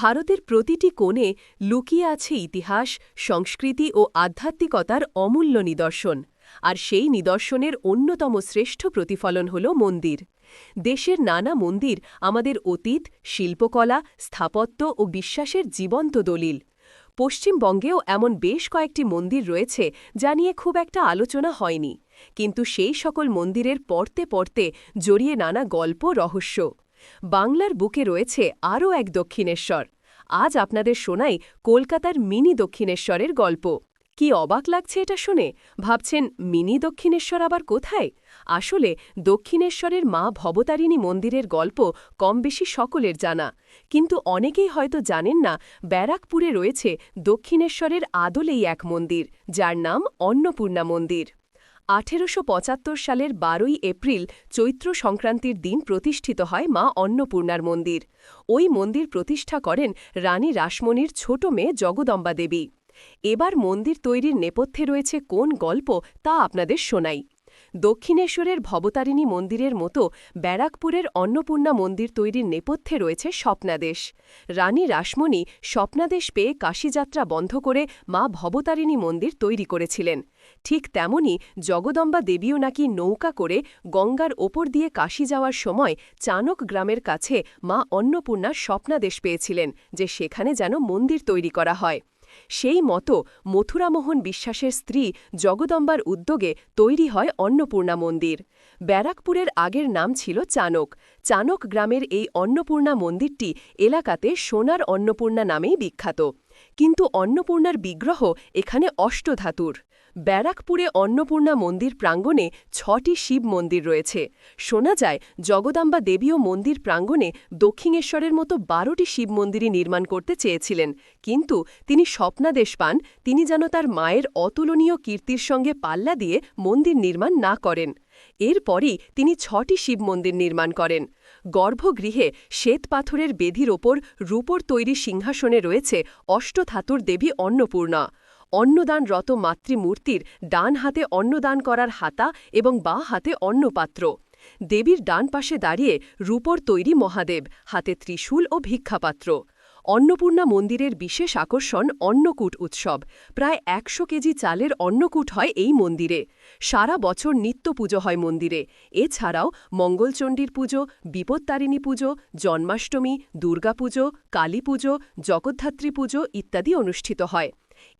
ভারতের প্রতিটি কোণে লুকিয়ে আছে ইতিহাস, সংস্কৃতি ও আধ্যাত্মিকতার অমূল্য নিদর্শন। আর সেই নিদর্শনের অন্যতম শ্রেষ্ঠ প্রতিফলন হল মন্দির। দেশের নানা মন্দির আমাদের অতীত, শিল্পকলা, স্থাপত্য ও বিশ্বাসের জীবন্ত দলিল। পশ্চিমবঙ্গেও এমন বেশ কয়েকটি মন্দির রয়েছে যা নিয়ে খুব একটা আলোচনা হয়নি। কিন্তু সেই সকল মন্দিরের পড়তে পড়তে জড়িয়ে নানা গল্প, রহস্য বাংলার বুকে রয়েছে আরও এক দক্ষিণেশ্বর। আজ আপনাদের শোনাই কলকাতার মিনি দক্ষিণেশ্বরের গল্প। কি অবাক লাগছে এটা শুনে? ভাবছেন, মিনি দক্ষিণেশ্বর আবার কোথায়? আসলে, দক্ষিণেশ্বরের মা ভবতারিণী মন্দিরের গল্প কম বেশি সকলের জানা। কিন্তু অনেকেই হয়তো জানেন না, ব্যারাকপুরে রয়েছে দক্ষিণেশ্বরের আদলেই এক মন্দির, যার নাম অন্নপূর্ণা মন্দির। আঠেরোশো পঁচাত্তর সালের বারোই এপ্রিল চৈত্র সংক্রান্তির দিন প্রতিষ্ঠিত হয় মা অন্নপূর্ণার মন্দির। ওই মন্দির প্রতিষ্ঠা করেন রানী রাসমণির ছোট মেয়ে জগদম্বা দেবী এবার মন্দির তৈরির নেপথ্যে রয়েছে কোন গল্প তা আপনাদের শোনাই। দক্ষিণেশ্বরের ভবতারিণী মন্দিরের মতো ব্যারাকপুরের অন্নপূর্ণা মন্দির তৈরির নেপথ্যে রয়েছে স্বপ্নাদেশ। রানী রাসমণি স্বপ্নাদেশ পেয়ে কাশীযাত্রা বন্ধ করে মা ভবতারিণী মন্দির তৈরি করেছিলেন। ঠিক তেমনি জগদম্বা দেবীও নাকি নৌকা করে গঙ্গার ওপর দিয়ে কাশী যাওয়ার সময় চানক গ্রামের কাছে মা অন্নপূর্ণা স্বপ্নাদেশ পেয়েছিলেন যে সেখানে যেন মন্দির তৈরি করা হয়। সেই মতো মথুরামোহন বিশ্বাসের স্ত্রী জগদম্বার উদ্যোগে তৈরি হয় অন্নপূর্ণা মন্দির। ব্যারাকপুরের আগের নাম ছিল চানক। চানক গ্রামের এই অন্নপূর্ণা মন্দিরটি এলাকাতে সোনার অন্নপূর্ণা নামেই বিখ্যাত। কিন্তু অন্নপূর্ণার বিগ্রহ এখানে অষ্টধাতুর। ব্যারাকপুরে অন্নপূর্ণা মন্দির প্রাঙ্গণে ছটি শিব মন্দির রয়েছে। শোনা যায়, জগদাম্বা দেবীও মন্দির প্রাঙ্গণে দক্ষিণেশ্বরের মতো বারোটি শিব মন্দিরই নির্মাণ করতে চেয়েছিলেন। কিন্তু তিনি স্বপ্নাদেশ পান, তিনি যেন তার মায়ের অতুলনীয় কীর্তির সঙ্গে পাল্লা দিয়ে মন্দির নির্মাণ না করেন। এরপরই তিনি ছটি শিব মন্দির নির্মাণ করেন। গর্ভগৃহে শ্বেত পাথরের বেধির ওপর রূপর তৈরি সিংহাসনে রয়েছে অষ্টধাতুর দেবী অন্নপূর্ণা। অন্নদানরত মাতৃমূর্তির ডান হাতে অন্নদান করার হাতা এবং বা হাতে অন্নপাত্র। দেবীর ডান পাশে দাঁড়িয়ে রূপর তৈরি মহাদেব, হাতে ত্রিশূল ও ভিক্ষাপাত্র। অন্নপূর্ণা মন্দিরের বিশেষ আকর্ষণ অন্নকূট উৎসব। প্রায় একশো কেজি চালের অন্নকূট হয় এই মন্দিরে। সারা বছর নিত্য পুজো হয় মন্দিরে। এছাড়াও মঙ্গলচণ্ডীর পুজো, বিপত্তারিণী পুজো, জন্মাষ্টমী দুর্গাপুজো কালী পুজো, জগদ্ধাত্রী পুজো ইত্যাদি অনুষ্ঠিত হয়।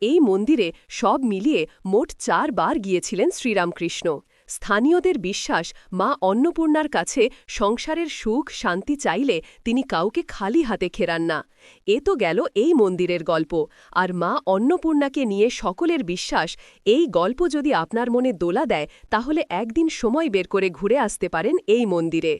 এই মন্দিরে সব মিলিয়ে মোট চারবার গিয়েছিলেন শ্রীরামকৃষ্ণ। স্থানীয়দের বিশ্বাস মা অন্নপূর্ণার কাছে সংসারের সুখ, শান্তি চাইলে তিনি কাউকে খালি হাতে খেরান না। এ তো গেল এই মন্দিরের গল্প। আর মা অন্নপূর্ণাকে নিয়ে সকলের বিশ্বাস, এই গল্প যদি আপনার মনে দোলা দেয়, তাহলে একদিন সময় বের করে ঘুরে আসতে পারেন এই মন্দিরে।